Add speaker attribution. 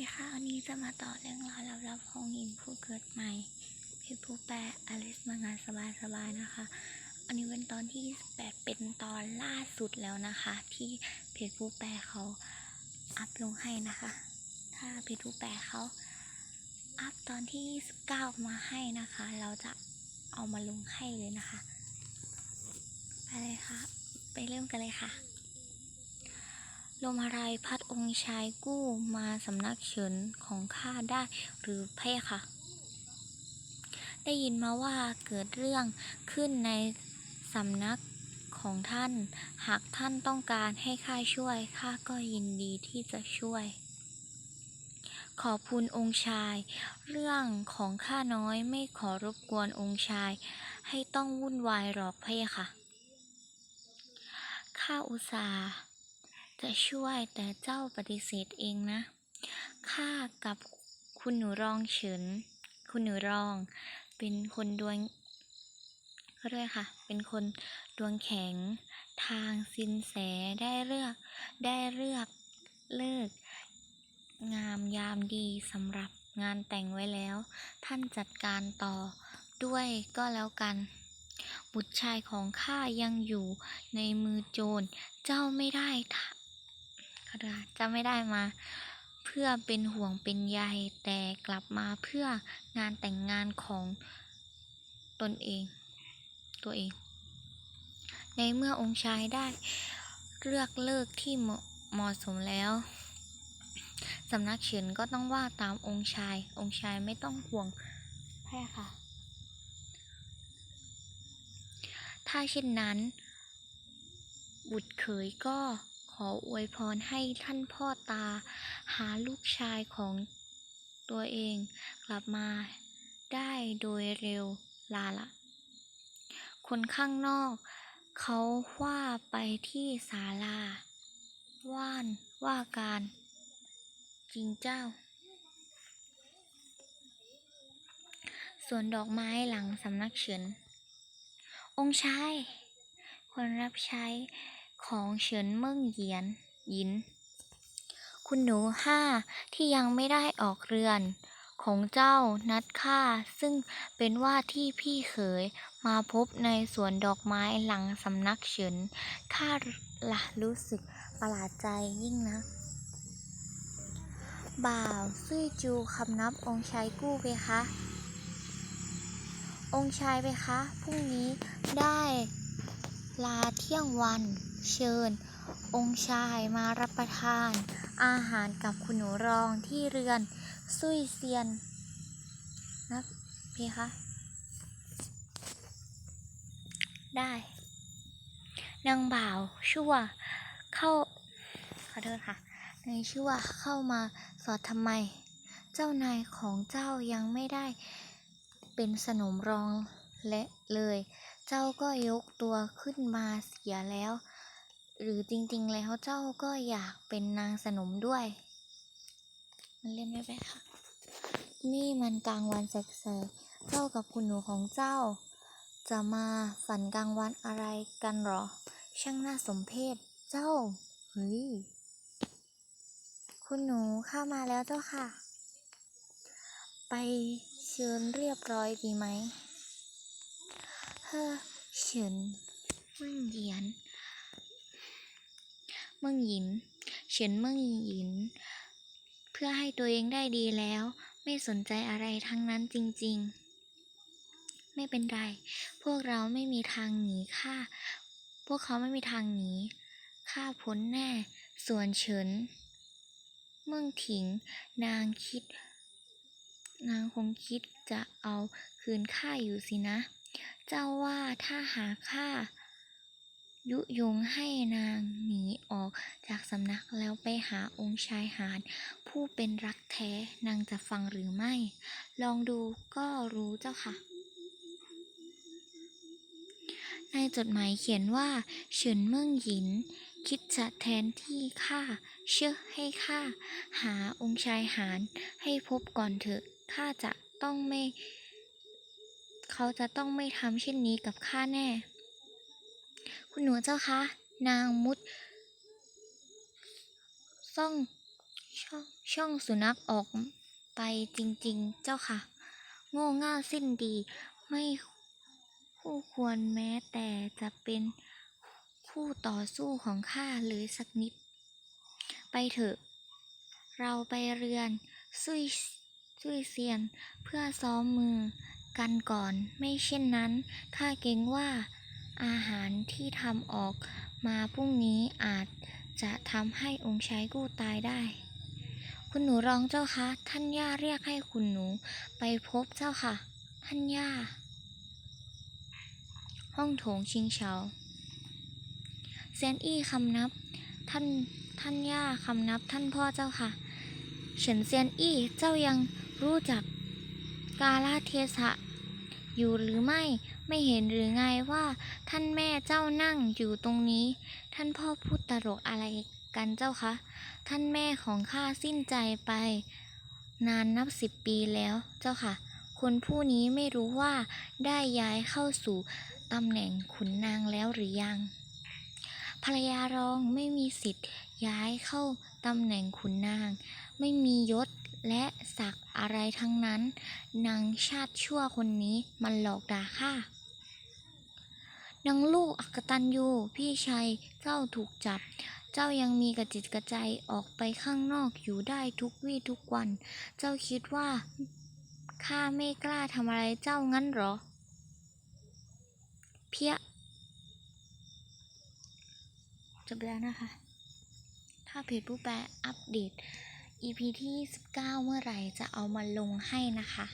Speaker 1: ดีค่ะ วันนี้จะมาต่อเรื่องราวลับๆของหญิงผู้เกิดใหม่เพจผู้แปลอลิสมางานสบายๆนะคะ อันนี้เป็นตอนที่ 28 เป็นตอนล่าสุดแล้วนะคะ ที่เพจผู้แปลเขาอัพลงให้นะคะ ถ้าเพจผู้แปลเขาอัพตอนที่ 29 มาให้นะคะ เราจะเอามาลงให้เลยนะคะ ไปเลยค่ะ ไปเริ่มกันเลยค่ะ ลมอะไรพัดองค์ชายกู้มาสำนักเฉินของข้าได้หรือเพ่คะได้ยินมาว่าเกิดเรื่องขึ้นในสำนักของท่าน หากท่านต้องการให้ข้าช่วยข้าก็ยินดีที่จะช่วย ขอบคุณองค์ชาย เรื่องของข้าน้อยไม่ขอรบกวนองค์ชาย ให้ต้องวุ่นวายหรอกเพ่ค่ะ ข้าอุตส่าห์ จะช่วยแต่เจ้าปฏิเสธเองนะ ข้ากับคุณหนูรองเฉิน คุณหนูรอง เป็นคนดวงก็ด้วยค่ะ เป็นคนดวงแข็ง ทางสินแสได้เลือก ได้เลือกเลิก งามยามดีสำหรับงานแต่งไว้แล้ว ท่านจัดการต่อด้วยก็แล้วกัน บุตรชายของข้ายังอยู่ในมือโจร เจ้าไม่ได้ ทะขอโทษค่ะจะไม่ได้มา เพื่อเป็นห่วงเป็นใยแต่กลับมาเพื่องานแต่งงานของตนเอง ตัวเอง ในเมื่อองค์ชายได้เลือกเลิกที่เหมาะเหมาะสมแล้วสำนักเฉินก็ต้องว่าตามองค์ชาย องค์ชายไม่ต้องห่วงแพ่ค่ะ ถ้าเช่นนั้น บุตรเขยก็ข ออวยพรให้ท่านพ่อตา หาลูกชายของตัวเองกลับมาได้โดยเร็วลาละ คนข้างนอกเขาว่าไปที่ศาลา ว่านว่าการจริงเจ้า ส่วนดอกไม้หลังสำนักเฉินองค์ชาย คนรับใช้ ของเฉินเมิ่งเหยียนยิน คุณหนูห้าที่ยังไม่ได้ออกเรือน ของเจ้านัดข้าซึ่งเป็นว่าที่พี่เขยมาพบในสวนดอกไม้หลังสำนักเฉินข้าละรู้สึกประหลาดใจยิ่งนะบ่าวซุยจูคำนับองค์ชายกู้ไปคะ องค์ชายไปคะ พรุ่งนี้ได้ลาเที่ยงวัน เชิญ องค์ชายมารับประทาน อาหารกับคุณหนูรองที่เรือนซุยเซียนนะเพคะได้นางบ่าวชั่วเข้าขอโทษค่ะในชั่วเข้ามาสอดทำไม เจ้านายของเจ้ายังไม่ได้เป็นสนมรองและเลย เจ้าก็ยกตัวขึ้นมาเสียแล้ว หรือจริงๆ แล้วเจ้าก็อยากเป็นนางสนมด้วย มันเล่นไม่ไปนค่ะ นี่มันกลางวันแสกๆเจ้ากับคุณหนูของเจ้า จะมาฝันกลางวันอะไรกันหรอ ช่างน่าสมเพชเจ้า เฮ้ย คุณหนูเข้ามาแล้วเจ้าค่ะ ไปเชิญเรียบร้อยดีไหม เฮ้อเฉินมืองเยียน เมืองหยิน เฉินเมืองหยิน เพื่อให้ตัวเองได้ดีแล้ว ไม่สนใจอะไรทั้งนั้นจริงๆ ไม่เป็นไร พวกเราไม่มีทางหนีข้าพวกเขาไม่มีทางหนีข้าพ้นแน่ ส่วนเฉิน เมืองถิง นางคิด นางคงคิดจะเอาคืนข้าอยู่สินะ เจ้าว่าถ้าหาข้า ยุยงให้นางหนีออกจากสำนักแล้วไปหาองค์ชายหาญผู้เป็นรักแท้นางจะฟังหรือไม่ ลองดูก็รู้เจ้าค่ะ ในจดหมายเขียนว่าเฉินเมืองหยิน คิดจะแทนที่ข้าเชื่อให้ข้าหาองค์ชายหาญให้พบก่อนเถอะข้าจะต้องไม่ เขาจะต้องไม่ทำเช่นนี้กับข้าแน่ คุณหนูเจ้าคะ นางมุดซ่องช่องช่องสุนัขออกไปจริงๆ เจ้าค่ะ โง่ง่าสิ้นดี ไม่คู่ควรแม้แต่จะเป็นคู่ต่อสู้ของข้าเลยสักนิด ไปเถอะ เราไปเรือนซุยซุยเซียนเพื่อซ้อมมือกันก่อน ไม่เช่นนั้นข้าเกรงว่า อาหารที่ทำออกมาพรุ่งนี้อาจจะทำให้องค์ชายกู้ตายได้ คุณหนูรองเจ้าคะ ท่านย่าเรียกให้คุณหนูไปพบเจ้าค่ะ ท่านย่า ห้องโถงชิงเฉาเซียนอี้คำนับ ท่านท่านย่าคำนับท่านพ่อเจ้าค่ะ เฉินเซียนอี้เจ้ายังรู้จักกาลเทศะอยู่หรือไม่ ไม่เห็นหรือไงว่า ท่านแม่เจ้านั่งอยู่ตรงนี้ ท่านพ่อพูดตลกอะไรกันเจ้าคะ ท่านแม่ของข้าสิ้นใจไป นานนับสิบปีแล้วเจ้าค่ะ คนผู้นี้ไม่รู้ว่าได้ย้ายเข้าสู่ตำแหน่งขุนนางแล้วหรือยัง ภรรยารองไม่มีสิทธิ์ย้ายเข้าตำแหน่งขุนนาง ไม่มียศและศักดิ์อะไรทั้งนั้นนางชาติชั่วคนนี้มันหลอกด่าข้า นางลูกอักตันยูพี่ชายเจ้าถูกจับ เจ้ายังมีกระจิตกระใจออกไปข้างนอกอยู่ได้ทุกวี่ทุกวัน เจ้าคิดว่าข้าไม่กล้าทำอะไรเจ้างั้นหรอ เพี้ยจบแล้วนะคะ ถ้าเพจผู้แปลอัปเดต EP ที่ 19 เมื่อไหร่จะเอามาลงให้นะคะ